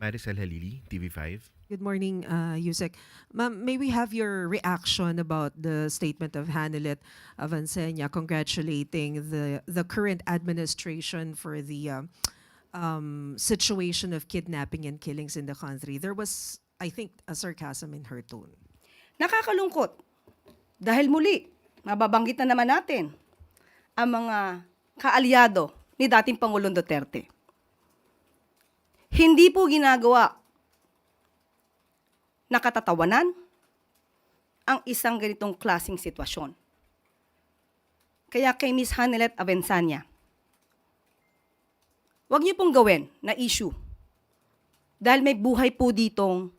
Maricel Halili, TV5. Good morning, uh, Yusek. Ma'am, may we have your reaction about the statement of Hanelet Avancenia congratulating the the current administration for the um, um, situation of kidnapping and killings in the country? There was, I think, a sarcasm in her tone. Nakakalungkot. Dahil muli, mababanggit na naman natin ang mga kaalyado ni dating Pangulong Duterte. Hindi po ginagawa nakatatawanan ang isang ganitong klasing sitwasyon. Kaya kay Miss Hanelet Avensanya, huwag niyo pong gawin na issue. Dahil may buhay po ditong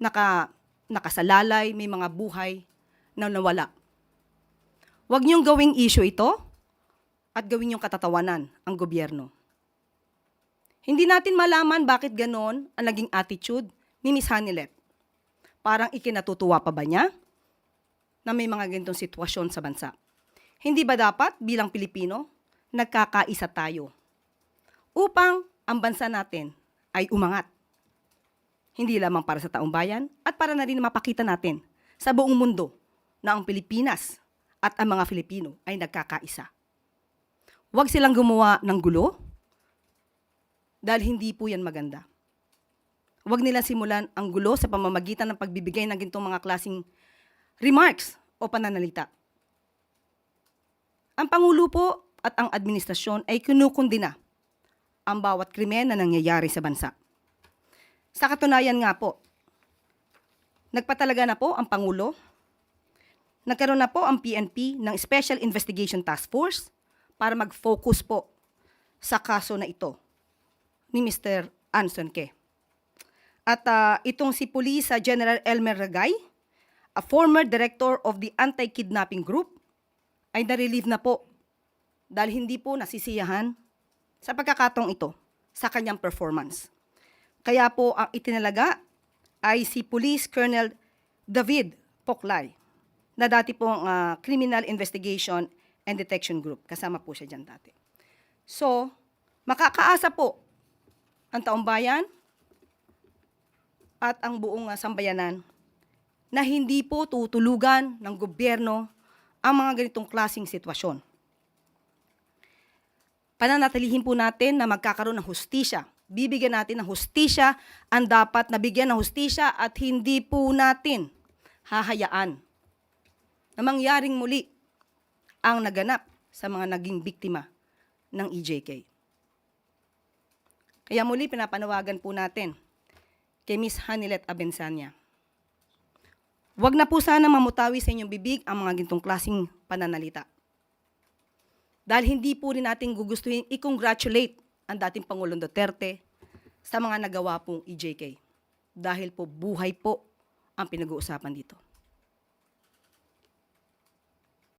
naka, nakasalalay, may mga buhay na nawala. Huwag niyong gawing issue ito at gawin niyong katatawanan ang gobyerno. Hindi natin malaman bakit ganon ang naging attitude ni Miss Hanilet. Parang ikinatutuwa pa ba niya na may mga ganitong sitwasyon sa bansa? Hindi ba dapat bilang Pilipino, nagkakaisa tayo upang ang bansa natin ay umangat? Hindi lamang para sa taong bayan at para na rin mapakita natin sa buong mundo na ang Pilipinas at ang mga Filipino ay nagkakaisa. Huwag silang gumawa ng gulo dahil hindi po yan maganda. Huwag nila simulan ang gulo sa pamamagitan ng pagbibigay ng gintong mga klasing remarks o pananalita. Ang Pangulo po at ang administrasyon ay kinukundina ang bawat krimen na nangyayari sa bansa. Sa katunayan nga po, nagpatalaga na po ang Pangulo, nagkaroon na po ang PNP ng Special Investigation Task Force para mag-focus po sa kaso na ito ni Mr. Anson Ke. At ah, itong si Police ah, General Elmer Ragay, a former director of the Anti-Kidnapping Group, ay na-relieve na po dahil hindi po nasisiyahan sa pagkakatong ito sa kanyang performance. Kaya po ang itinalaga ay si Police Colonel David Poklay na dati pong ah, Criminal Investigation and Detection Group. Kasama po siya dyan dati. So, makakaasa po ang taong bayan at ang buong ah, sambayanan na hindi po tutulugan ng gobyerno ang mga ganitong klasing sitwasyon. Pananatilihin po natin na magkakaroon ng hustisya. Bibigyan natin ng hustisya ang dapat nabigyan ng hustisya at hindi po natin hahayaan na mangyaring muli ang naganap sa mga naging biktima ng EJK. Kaya muli pinapanawagan po natin kay Miss Hanilet Abensanya. Huwag na po sana mamutawi sa inyong bibig ang mga gintong klasing pananalita. Dahil hindi po rin natin gugustuhin i-congratulate ang dating Pangulong Duterte sa mga nagawa pong EJK. Dahil po buhay po ang pinag-uusapan dito.